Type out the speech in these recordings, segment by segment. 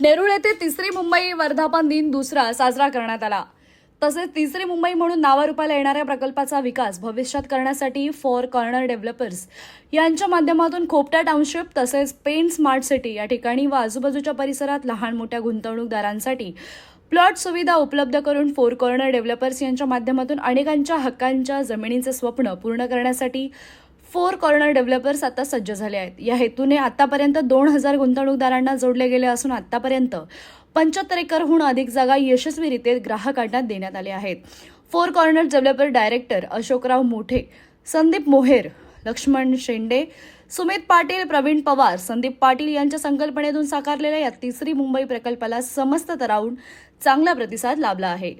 नेरूळ येथे तिसरी मुंबई वर्धापन दिन दुसरा साजरा करण्यात आला. तसेच तिसरी मुंबई म्हणून नावारूपाला येणाऱ्या प्रकल्पाचा विकास भविष्यात करण्यासाठी फॉर कॉर्नर डेव्हलपर्स यांच्या माध्यमातून खोपटा टाउनशिप तसेच पेन स्मार्ट सिटी या ठिकाणी व आजूबाजूच्या परिसरात लहान मोठ्या गुंतवणूकदारांसाठी प्लॉट सुविधा उपलब्ध करून फोर कॉर्नर डेव्हलपर्स यांच्या माध्यमातून अनेकांच्या हक्कांच्या जमिनीचे स्वप्न पूर्ण करण्यासाठी फोर कॉर्नर डेव्हलपर्स आता सज्ज झाले आहेत. या हेतूने आतापर्यंत दोन हजार गुंतवणूकदारांना जोडले गेले असून आतापर्यंत पंच्याहत्तर एकरहून अधिक जागा यशस्वीरित्या ग्राहकांना देण्यात आल्या आहेत. Four Corner Developer director Ashokrao Mothe Sandeep Moher Laxman Shende Sumit Patil Pravin Pawar Sandeep Patil यांच्या संकल्पनेतून साकारलेल्या या तिसरी मुंबई प्रकल्पाला समस्त तरावून चांगला प्रतिसाद लाभला आहे.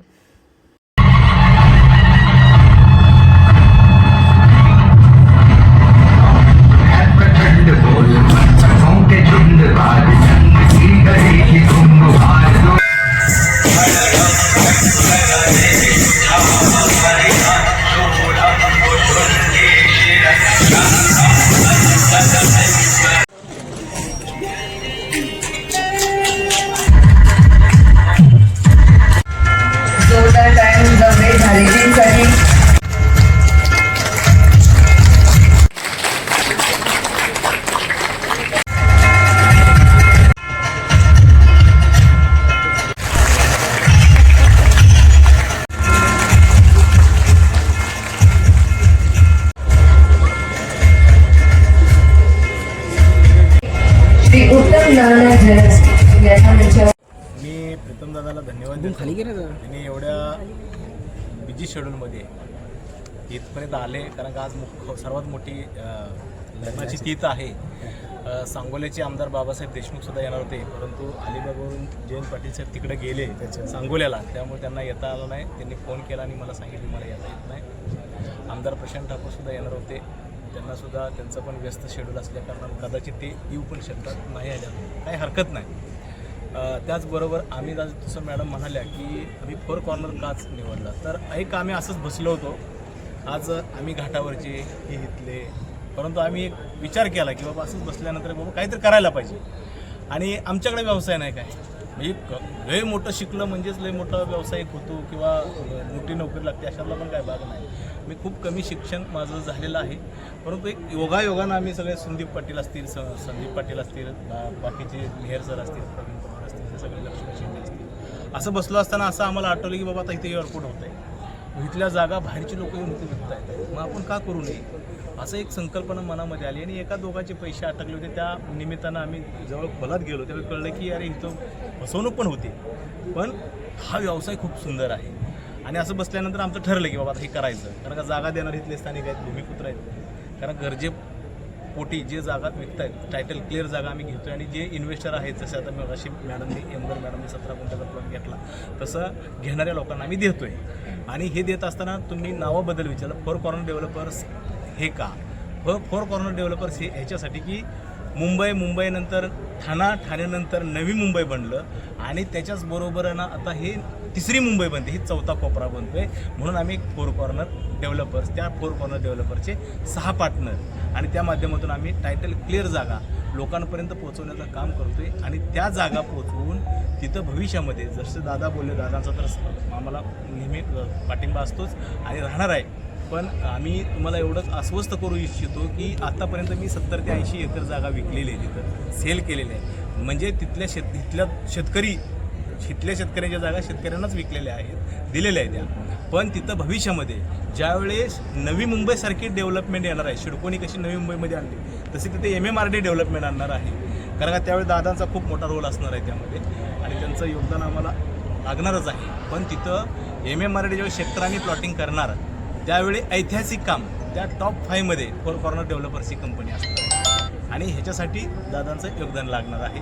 धन्यवाद देतो त्यांनी एवढ्या बिझी शेड्यूलमध्ये इथपर्यंत आले कारण आज मुख सर्वात मोठी लग्नाची तीत आहे. सांगोल्याचे आमदार बाबासाहेब देशमुख सुद्धा येणार होते परंतु अलिबागवरून जयंत पाटील साहेब तिकडे गेले सांगोल्याला. त्यामुळे त्यांना येता आलं नाही. त्यांनी फोन केला आणि मला सांगितलं मला येता येत नाही. आमदार प्रशांत ठाकूर सुद्धा येणार होते. त्यांना सुद्धा त्यांचं पण व्यस्त शेड्यूल असल्या कारणानं कदाचित ते येऊ पण शकतात नाही आल्या. काही हरकत नाही. त्याचबरोबर आम्ही जसं मॅडम म्हणाल्या की आम्ही फोर कॉर्नर काच निवडला. तर एक आम्ही असंच बसलो होतो. आज आम्ही घाटावरचे हे घेतले. परंतु आम्ही एक विचार केला की बाबा असंच बसल्यानंतर बाबा काहीतरी करायला पाहिजे. आणि आमच्याकडे व्यवसाय नाही काय? म्हणजे क- लय मोठं शिकलं म्हणजेच लय मोठा व्यावसायिक होतो किंवा मोठी नोकरी लागते अशातला पण काय भाग नाही. मी खूप कमी शिक्षण माझं झालेलं आहे. परंतु एक योगायोगानं आम्ही सगळे संदीप पाटील असतील स संदीप पाटील असतील बाकीचे मेहर सर असतील प्रवीण पवार असतील ते सगळे लक्ष्मी शिंदे असतील. असं बसलो असताना असं आम्हाला आठवलं की बाबा आता इथे एअरपोर्ट होत आहे इथल्या जागा बाहेरची लोक येऊन इथे विकत आहेत मग आपण का करू नये? असं एक संकल्पना मनामध्ये आली आणि एका दोघांचे पैसे अटकले होते. त्या निमित्तानं आम्ही जवळ खोलात गेलो. त्यावेळी कळलं की अरे इथं फसवणूक पण होती. पण हा व्यवसाय खूप सुंदर आहे. आणि असं बसल्यानंतर आमचं ठरलं की बाबा हे करायचं. कारण का जागा देणार इथले स्थानिक आहेत भूमिपुत्र आहेत. कारण गरजे पोटी जे जागा विकत आहेत टायटल क्लिअर जागा आम्ही घेतोय आणि जे इन्व्हेस्टर आहेत जसे आता मग अशी मॅडमनी एमगर मॅडमनी सतरा गुंठ्याचा प्लॉट घेतला. तसं घेणाऱ्या लोकांना आम्ही देतोय. आणि हे देत असताना तुम्ही नावाबद्दल विचारलं फोर कॉर्नर डेव्हलपर्स हे का? फोर फोर कॉर्नर डेव्हलपर्स हे ह्याच्यासाठी की मुंबई मुंबईनंतर ठाणा ठाण्यानंतर नवी मुंबई बनलं आणि त्याच्याच बरोबरनं आता हे तिसरी मुंबई बनते ही चौथा कोपरा बनतोय. म्हणून आम्ही फोर कॉर्नर डेव्हलपर्स त्या फोर कॉर्नर डेव्हलपरचे सहा पार्टनर आणि त्या माध्यमातून आम्ही टायटल क्लिअर जागा लोकांपर्यंत पोहोचवण्याचं काम करतोय आणि त्या जागा पोहोचवून तिथं भविष्यामध्ये जसं दादा बोलले दादांचा तर आम्हाला नेहमी पाठिंबा असतोच आणि राहणार आहे. पण आम्ही तुम्हाला एवढंच अस्वस्थ करू इच्छितो की आत्तापर्यंत मी सत्तर ते ऐंशी एकर जागा विकलेली आहे तिथं सेल केलेली आहे. म्हणजे तिथल्या शेत तिथल्या शेतकरी तिथल्या शेतकऱ्याच्या जागा शेतकऱ्यांनाच विकलेल्या आहेत दिलेल्या आहेत त्या. पण तिथं भविष्यामध्ये ज्यावेळेस नवी मुंबईसारखी डेव्हलपमेंट येणार आहे शिडकोनी कशी नवी मुंबईमध्ये आणली तशी तिथे M M R D development आणणार आहे. कारण का त्यावेळी दादांचा खूप मोठा रोल असणार आहे त्यामध्ये. आणि त्यांचं योगदान आम्हाला लागणारच आहे. पण तिथं एम एम आर डी ज्यावेळी शेतकऱ्यांनी प्लॉटिंग करणार त्यावेळी ऐतिहासिक काम त्या टॉप फायमध्ये फोर कॉर्नर डेव्हलपर्सची कंपनी असणार. आणि ह्याच्यासाठी दादांचं योगदान लागणार आहे.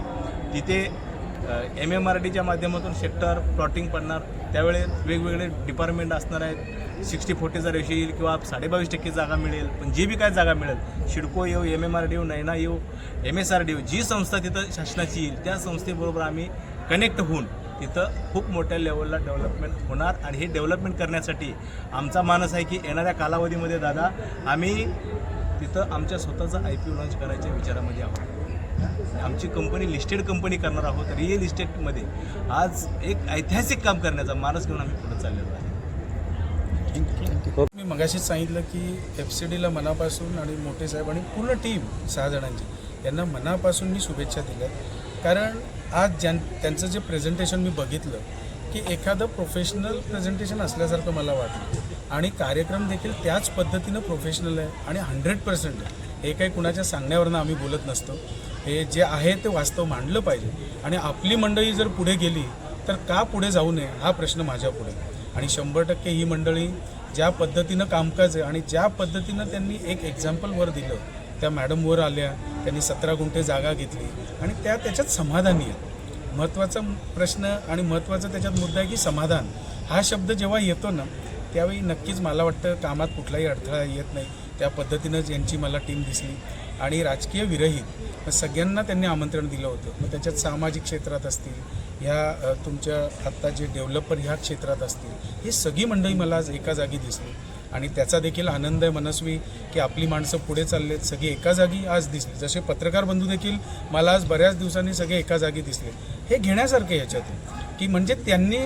तिथे एम एम आर डीच्या माध्यमातून सेक्टर प्लॉटिंग पडणार. त्यावेळेस वेगवेगळे डिपार्टमेंट असणार आहेत. सिक्स्टी फोर्टीचा रेशो येईल किंवा साडेबावीस टक्के जागा मिळेल. पण जे बी काय जागा मिळेल शिडको येऊ एम एम आर डी येऊ नैना येऊ एम एस आर डी येऊ जी संस्था तिथं शासनाची येईल त्या संस्थेबरोबर आम्ही कनेक्ट होऊन तिथं खूप मोठ्या लेवलला डेव्हलपमेंट होणार. आणि हे डेव्हलपमेंट करण्यासाठी आमचा मानस आहे की येणाऱ्या कालावधीमध्ये दादा आम्ही तिथं आमच्या स्वतःचा आय पी ओ लॉन्च करायच्या विचारामध्ये आहोत. आमची कंपनी लिस्टेड कंपनी करणार आहोत रिअल इस्टेटमध्ये आज एक ऐतिहासिक काम करण्याचा मानस घेऊन आम्ही पुढे चाललेलो आहे. मी मगाशीच सांगितलं की एफ सी डीला मनापासून आणि मोठे साहेब आणि पूर्ण टीम सहा जणांची यांना मनापासून मी शुभेच्छा दिल्या. कारण आज ज्यां त्यांचं जे प्रेझेंटेशन मी बघितलं की एखादं प्रोफेशनल प्रेझेंटेशन असल्यासारखं मला वाटलं. आणि कार्यक्रम देखील त्याच पद्धतीनं प्रोफेशनल आहे आणि हंड्रेड पर्सेंट हे काही कुणाच्या सांगण्यावरनं आम्ही बोलत नसतो. हे जे आहे ते वास्तव मांडलं पाहिजे. आणि आपली मंडळी जर पुढे गेली तर का पुढे जाऊ नये हा प्रश्न माझ्या पुढे. आणि शंभर टक्के ही मंडळी ज्या पद्धतीनं कामकाज आहे आणि ज्या पद्धतीनं त्यांनी एक एक्झाम्पल वर दिलं त्या मॅडमवर आल्या त्यांनी सतरा गुंठे जागा घेतली आणि त्या त्याच्यात समाधानी आहेत. महत्त्वाचा प्रश्न आणि महत्त्वाचा त्याच्यात मुद्दा आहे की समाधान. हा शब्द जेव्हा येतो ना त्यावेळी नक्कीच मला वाटतं कामात कुठलाही अडथळा येत नाही. त्या पद्धतीनं यांची मला टीम दिसली. आणि राजकीय विरहित सगळ्यांना त्यांनी आमंत्रण दिलं होतं. मग त्याच्यात सामाजिक क्षेत्रात असतील ह्या तुमच्या आत्ता जे डेव्हलपर ह्या क्षेत्रात असतील ही सगळी मंडळी मला आज एका जागी दिसली. आणि त्याचा देखील आनंद आहे मनस्वी की आपली माणसं पुढे चाललेत सगळी एका जागी आज दिसली. जसे पत्रकार बंधू देखील मला आज बऱ्याच दिवसांनी सगळे एका जागी दिसले. हे घेण्यासारखं याच्यातून. ह्याच्यातून की म्हणजे त्यांनी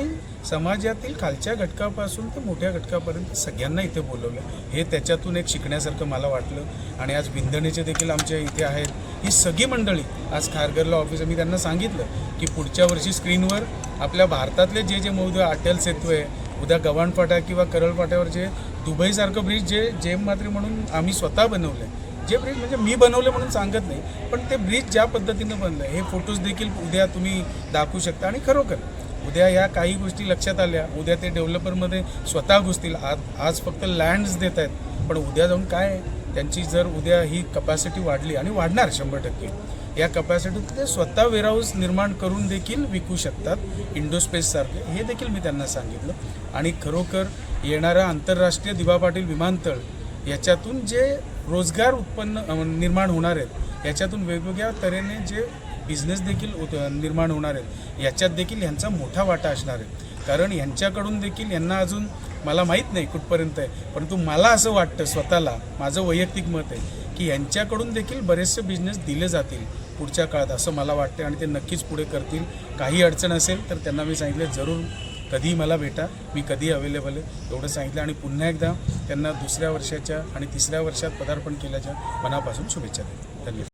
समाजातील खालच्या घटकापासून ते मोठ्या घटकापर्यंत सगळ्यांना इथे बोलवलं. हे त्याच्यातून एक शिकण्यासारखं मला वाटलं. आणि आज विंधणीचे देखील आमच्या इथे आहेत. ही सगळी मंडळी आज खारघरला ऑफिस मी त्यांना सांगितलं की पुढच्या वर्षी स्क्रीनवर आपल्या भारतातले जे जे मौद अटल सेतू आहे उद्या गव्हाणफाटा किंवा करळफाट्यावर जे दुबईसारखं ब्रिज जे जेम मात्री म्हणून आम्ही स्वतः बनवलं आहे जे ब्रिज म्हणजे मी बनवलं म्हणून सांगत नाही. पण ते ब्रिज ज्या पद्धतीनं बनलं हे फोटोज देखील उद्या तुम्ही दाखवू शकता. आणि खरोखर उद्या या काही गोष्टी लक्षात आल्या. उद्या ते डेव्हलपरमध्ये स्वतः घुसतील. आज आज फक्त लँड्स देत आहेत. पण उद्या जाऊन काय त्यांची जर उद्या ही कपॅसिटी वाढली आणि वाढणार शंभर टक्के या कपॅसिटीत ते स्वतः वेअरहाऊस निर्माण करून देखील विकू शकतात इंडोस्पेससारखे हे देखील मी त्यांना सांगितलं. आणि खरोखर येणारा आंतरराष्ट्रीय दिवा पाटील विमानतळ याच्यातून जे रोजगार उत्पन्न निर्माण होणार आहेत याच्यातून वेगवेगळ्या तऱ्हेने जे बिझनेस देखील उत- निर्माण होणार आहेत याच्यात देखील ह्यांचा मोठा वाटा असणार आहे. कारण यांच्याकडून देखील यांना अजून मला माहीत नाही कुठपर्यंत आहे. परंतु मला असं वाटतं स्वतःला माझं वैयक्तिक मत आहे की यांच्याकडून देखील बरेचसे बिझनेस दिले जातील पुढच्या काळात असं मला वाटतं आणि ते नक्कीच पुढे करतील. काही अडचण असेल तर त्यांना मी सांगितलं जरूर कधीही मला भेटा. मी कधी अवेलेबल आहे. एवढं सांगितलं आणि पुन्हा एकदा त्यांना दुसऱ्या वर्षाच्या आणि तिसऱ्या वर्षात पदार्पण केल्याच्या मनापासून शुभेच्छा देतो. धन्यवाद.